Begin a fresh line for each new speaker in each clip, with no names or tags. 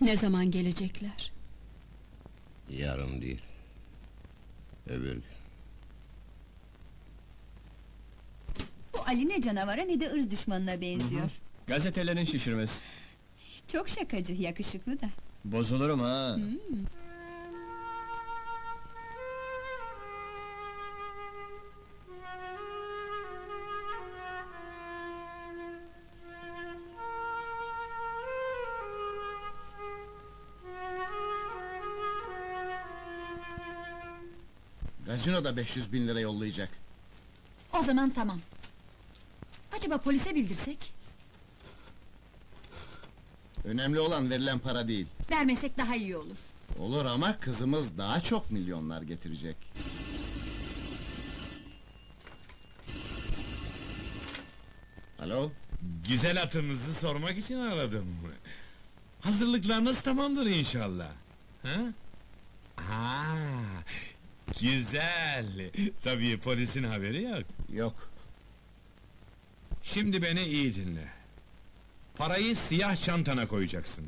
Ne zaman gelecekler?
Yarın değil. Öbür gün.
Bu Ali ne canavara ne de ırz düşmanına benziyor.
Gazetelerin şişirmesi.
Çok şakacı, yakışıklı da.
Bozulurum ha.
Gazino da 500 bin lira yollayacak.
O zaman tamam. Acaba polise bildirsek?
Önemli olan verilen para değil.
Vermesek daha iyi olur.
Olur ama kızımız daha çok milyonlar getirecek. Alo?
Güzel atınızı sormak için aradım. Hazırlıklarınız tamamdır inşallah. Ha? Ha, güzel. Tabii polisin haberi yok.
Yok.
Şimdi beni iyi dinle. Parayı siyah çantana koyacaksın.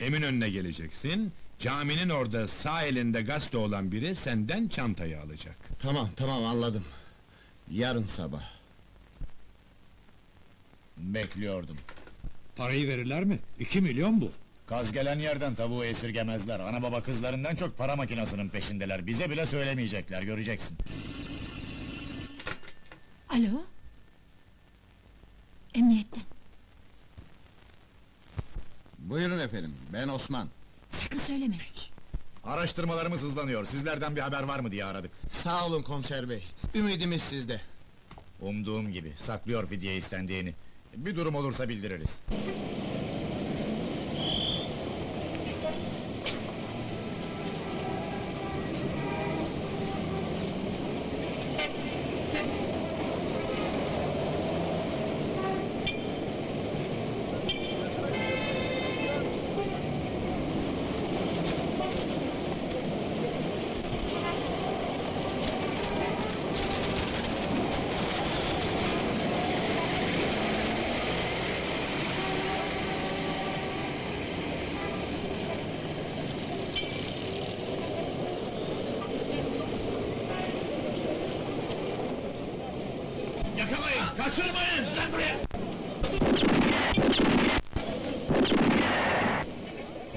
Eminönü'ne geleceksin. Caminin orada sağ elinde gazete olan biri senden çantayı alacak.
Tamam tamam anladım. Yarın sabah.
Bekliyordum.
Parayı verirler mi? İki milyon bu.
Kaz gelen yerden tavuğu esirgemezler. Ana baba kızlarından çok para makinasının peşindeler. Bize bile söylemeyecekler, göreceksin.
Alo? Emniyetten.
Buyurun efendim ben Osman.
Sakın söyleme.
Araştırmalarımız hızlanıyor. Sizlerden bir haber var mı diye aradık.
Sağ olun komiser bey. Ümidimiz sizde.
Umduğum gibi, saklıyor fidye istendiğini. Bir durum olursa bildiririz.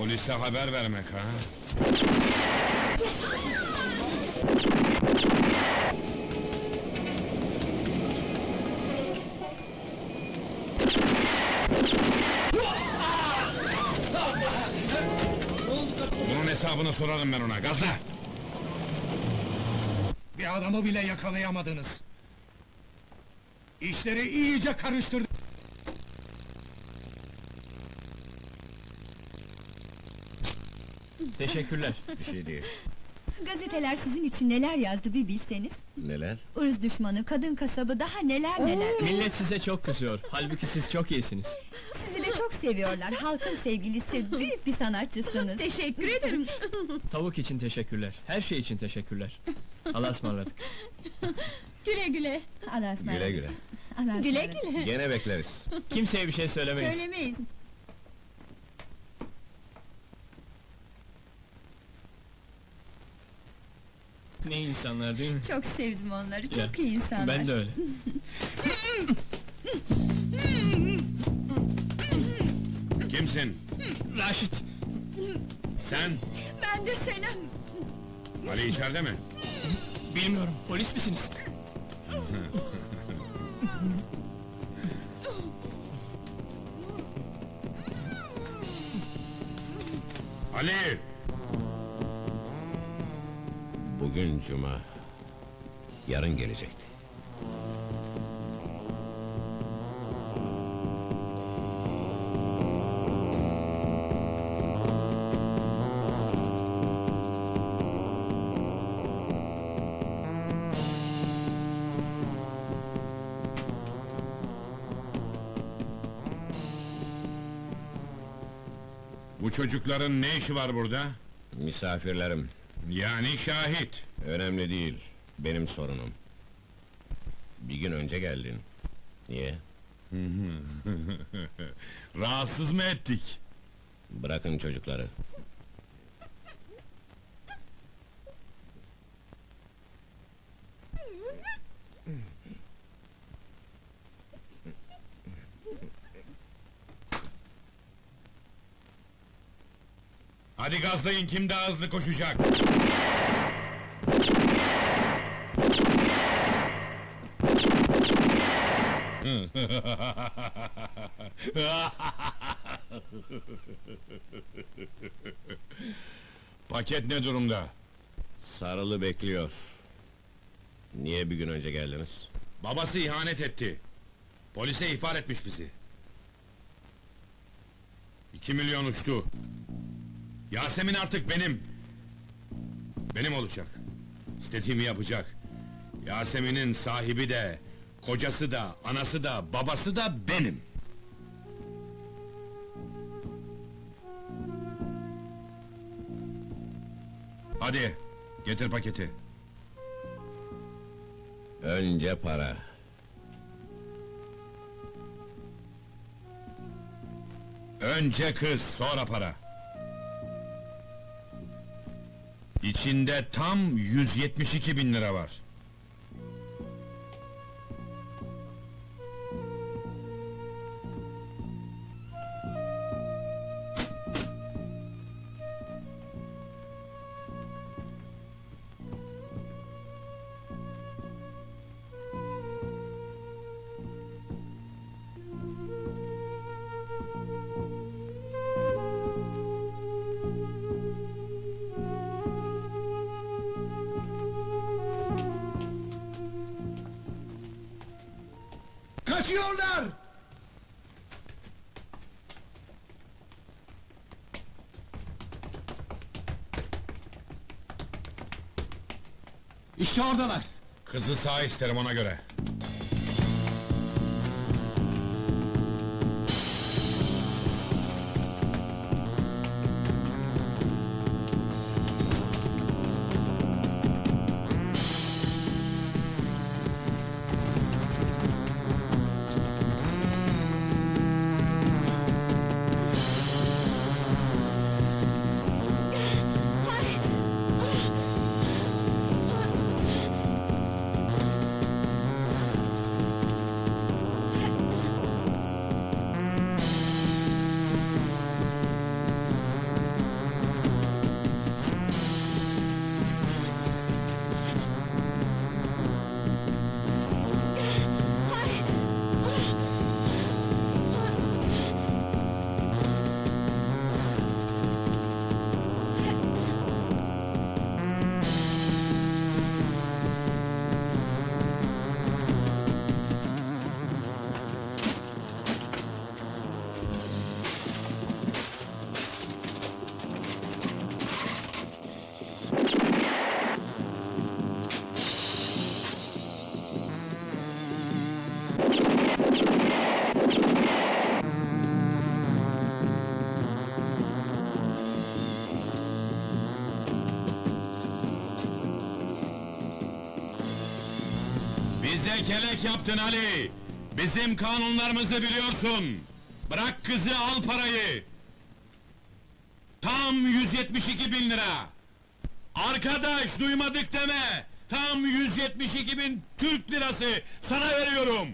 Polise haber vermek ha? Bunun hesabını sorarım ben ona, gazla!
Bir adamı bile yakalayamadınız. İşleri iyice karıştırdı.
Teşekkürler.
Bir şey değil.
Gazeteler sizin için neler yazdı bir bilseniz.
Neler?
Irz düşmanı, kadın kasabı, daha neler neler.
Millet size çok kızıyor. Halbuki siz çok iyisiniz.
Sizi de çok seviyorlar. Halkın sevgilisi, büyük bir sanatçısınız.
Teşekkür ederim.
Tavuk için teşekkürler. Her şey için teşekkürler. Allah'a ısmarladık.
güle güle.
Allah'a ısmarladık.
Güle güle.
Allah'a
Güle
ısmarladık.
güle.
Gene bekleriz.
Kimseye bir şey söylemeyiz.
Söylemeyiz.
Ne insanlar değil mi?
Çok sevdim onları, çok
Ya,
iyi insanlar.
Ben de öyle.
Kimsin?
Raşit!
Sen?
Ben de Senem.
Ali içeride mi?
Bilmiyorum, polis misiniz?
Ali!
Bugün cuma. Yarın gelecekti.
Bu çocukların ne işi var burada?
Misafirlerim.
Yani şahit.
Önemli değil. Benim sorunum. Bir gün önce geldin. Niye?
Rahatsız mı ettik?
Bırakın çocukları.
Hadi gazlayın kim daha hızlı koşacak? Paket ne durumda?
Sarılı bekliyor. Niye bir gün önce geldiniz?
Babası ihanet etti. Polise ihbar etmiş bizi. İki milyon uçtu. Yasemin artık benim. Benim olacak. İstediğimi yapacak. Yasemin'in sahibi de, kocası da, anası da, babası da benim. Hadi, getir paketi.
Önce para.
Önce kız, sonra para. İçinde tam 172 bin lira var.
İşte oradalar.
Kızı sağ isterim ona göre. Kelek yaptın Ali! Bizim kanunlarımızı biliyorsun! Bırak kızı al parayı! Tam 172 bin lira! Arkadaş duymadık deme! Tam 172 bin Türk lirası sana veriyorum!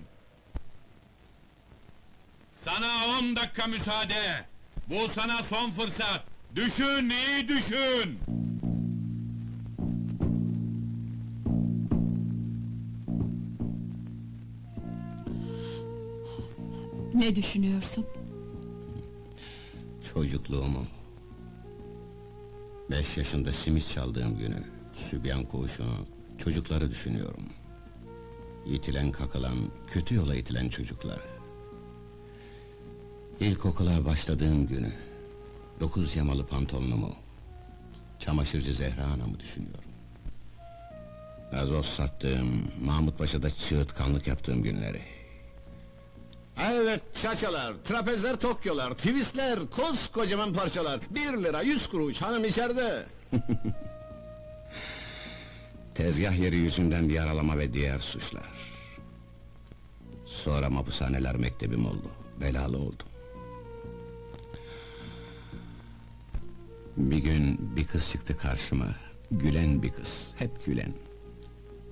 Sana 10 dakika müsaade! Bu sana son fırsat! Düşün, iyi düşün!
Ne düşünüyorsun?
Çocukluğumu. Beş yaşında simit çaldığım günü, sübyan koğuşunu, çocukları düşünüyorum. İtilen kakılan, kötü yola itilen çocuklar. İlkokula başladığım günü, dokuz yamalı pantolonumu, çamaşırcı Zehra anamı düşünüyorum. Gazoz sattığım, Mahmut Paşa'da çığırtkanlık yaptığım günleri. Evet, çaçalar, trapezler Tokyolar, twistler, koskocaman parçalar. Bir lira, yüz kuruş, hanım içeride. Tezgah yeri yüzünden yaralama ve diğer suçlar. Sonra mahpushaneler mektebim oldu, belalı oldum. Bir gün bir kız çıktı karşıma. Gülen bir kız, hep gülen.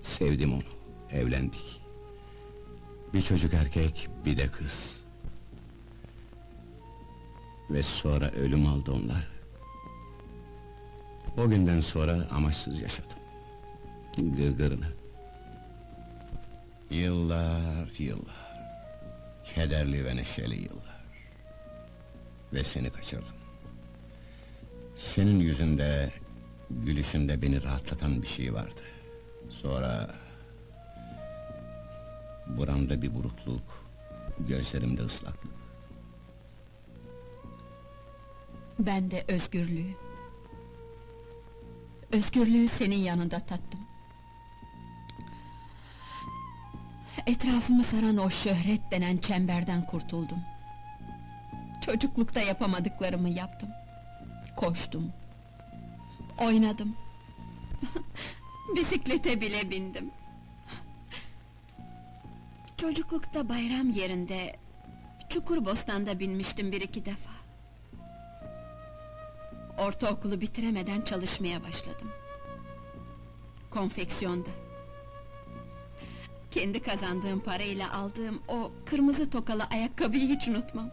Sevdim onu, evlendik. Bir çocuk erkek, bir de kız. Ve sonra ölüm aldı onları. O günden sonra amaçsız yaşadım. Gırgırını. Yıllar, yıllar. Kederli ve neşeli yıllar. Ve seni kaçırdım. Senin yüzünde, gülüşünde beni rahatlatan bir şey vardı. Sonra... Buramda bir burukluk, gözlerimde ıslaklık.
Ben de özgürlüğü. Özgürlüğü senin yanında tattım. Etrafımı saran o şöhret denen çemberden kurtuldum. Çocuklukta yapamadıklarımı yaptım. Koştum. Oynadım. Bisiklete bile bindim. Çocuklukta bayram yerinde Çukurbostan'da binmiştim bir iki defa. Ortaokulu bitiremeden çalışmaya başladım. Konfeksiyonda. Kendi kazandığım parayla aldığım o kırmızı tokalı ayakkabıyı hiç unutmam.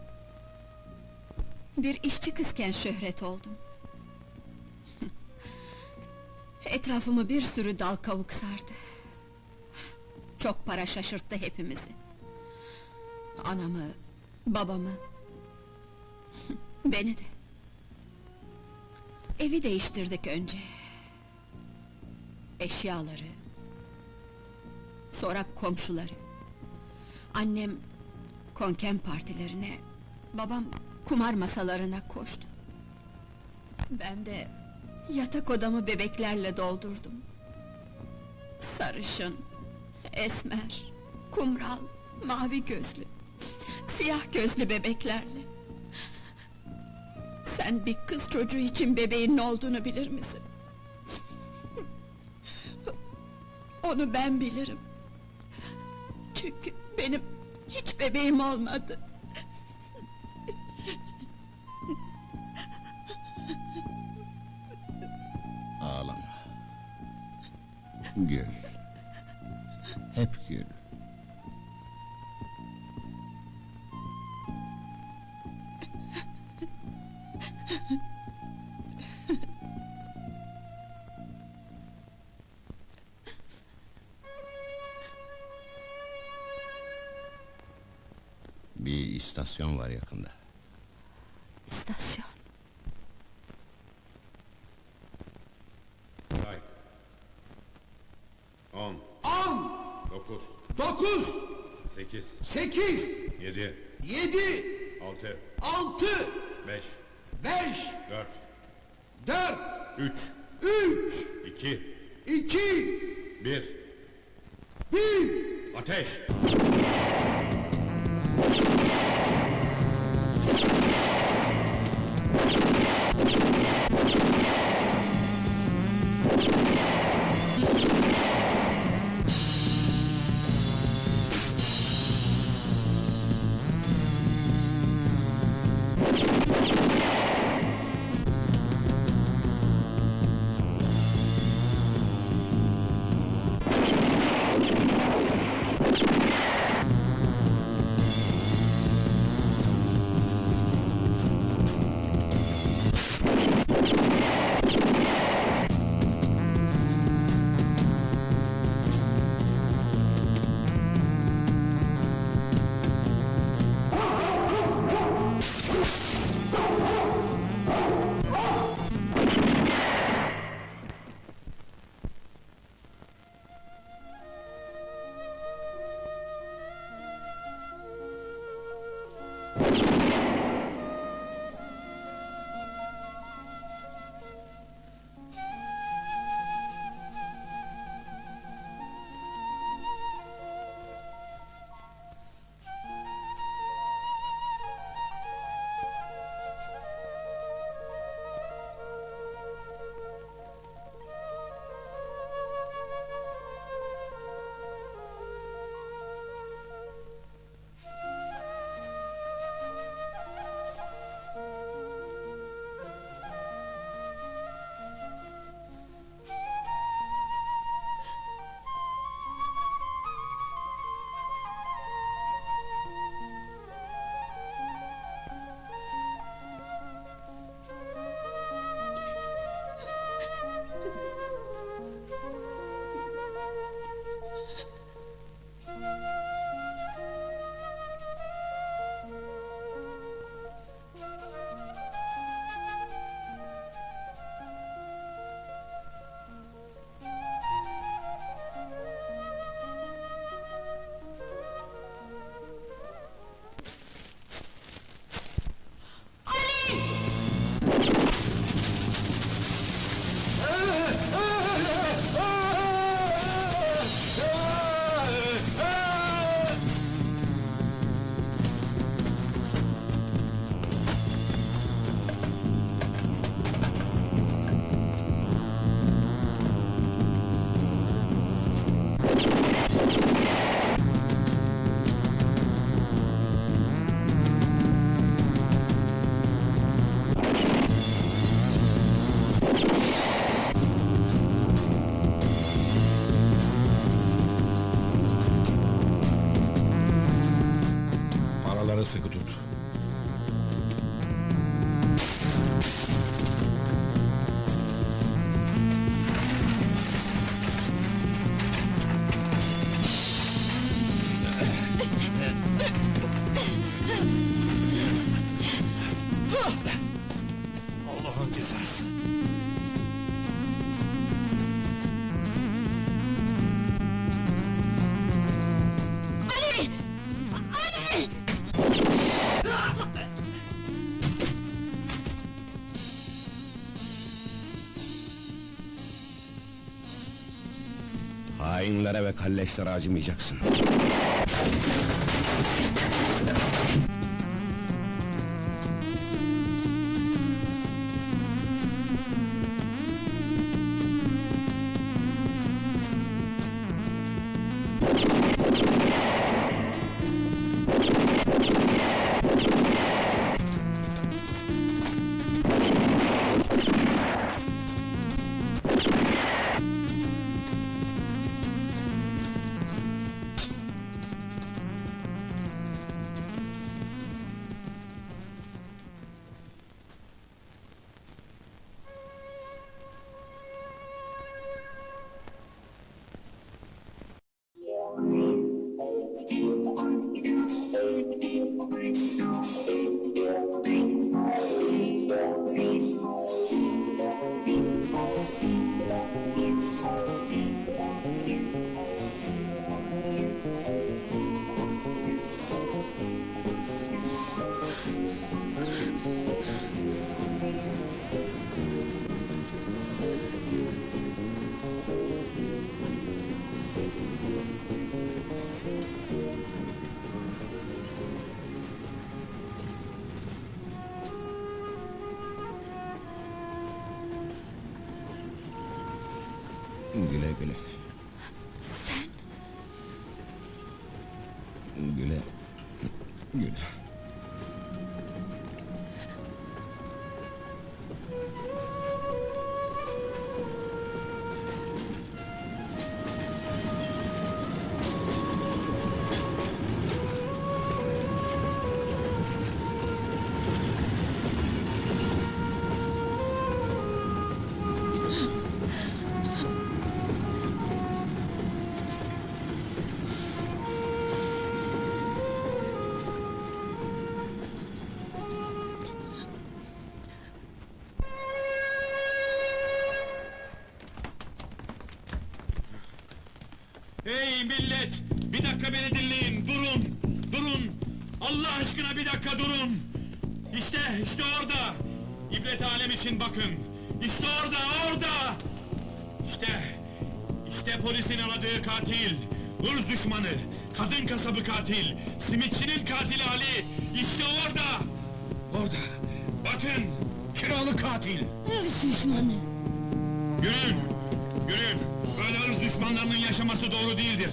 Bir işçi kızken şöhret oldum. Etrafımı bir sürü dal kavuk sardı. Çok para şaşırttı hepimizi. Anamı, babamı, beni de. Evi değiştirdik önce. Eşyaları. Sonra komşuları. Annem konken partilerine, babam kumar masalarına koştu. Ben de yatak odamı bebeklerle doldurdum. Sarışın, esmer, kumral, mavi gözlü, siyah gözlü bebeklerle. Sen bir kız çocuğu için bebeğin ne olduğunu bilir misin? Onu ben bilirim. Çünkü benim hiç bebeğim olmadı.
Ağlama. Gül. Hep gül.
Sekiz,
sekiz,
yedi,
yedi,
altı,
altı,
beş,
beş,
dört,
dört,
üç,
üç,
iki,
iki,
bir.
bir.
Ateş!
Hainlere ve kalleşlere acımayacaksın.
Millet! Bir dakika beni dinleyin, durun! Durun! Allah aşkına bir dakika durun! İşte, işte orada! İbret alem için bakın! İşte orada, orada! İşte, işte polisin aradığı katil! Hırs düşmanı, kadın kasabı katil, simitçinin katili Ali! İşte orada! Orada! Bakın! Kiralı katil!
Hırs düşmanı!
Yürüyün! Yürüyün! Böyle ırz düşmanlarının yaşaması doğru değildir!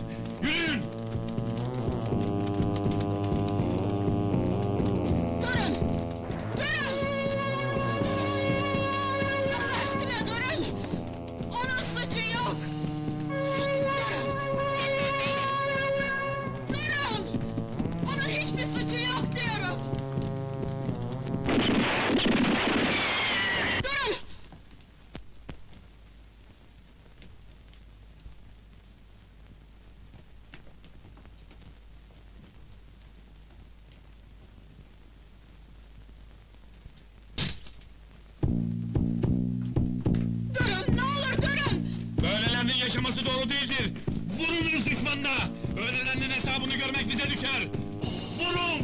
Düşmanına! Öğrenenlerin hesabını görmek bize düşer! Vurun!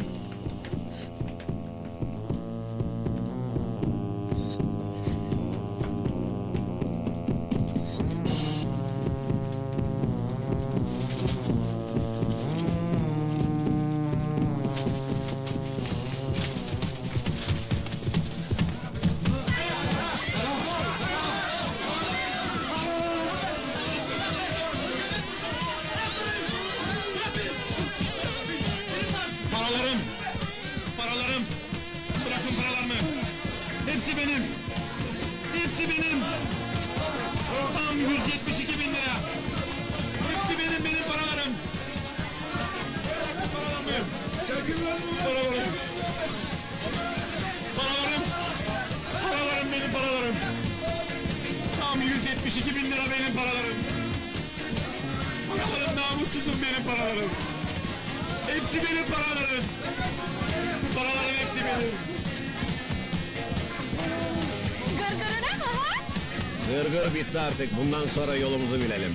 Hepsi benim paralarım! Paraların hepsi benim!
Gırgırına mı ha?
Gırgır bitti artık. Bundan sonra yolumuzu bilelim.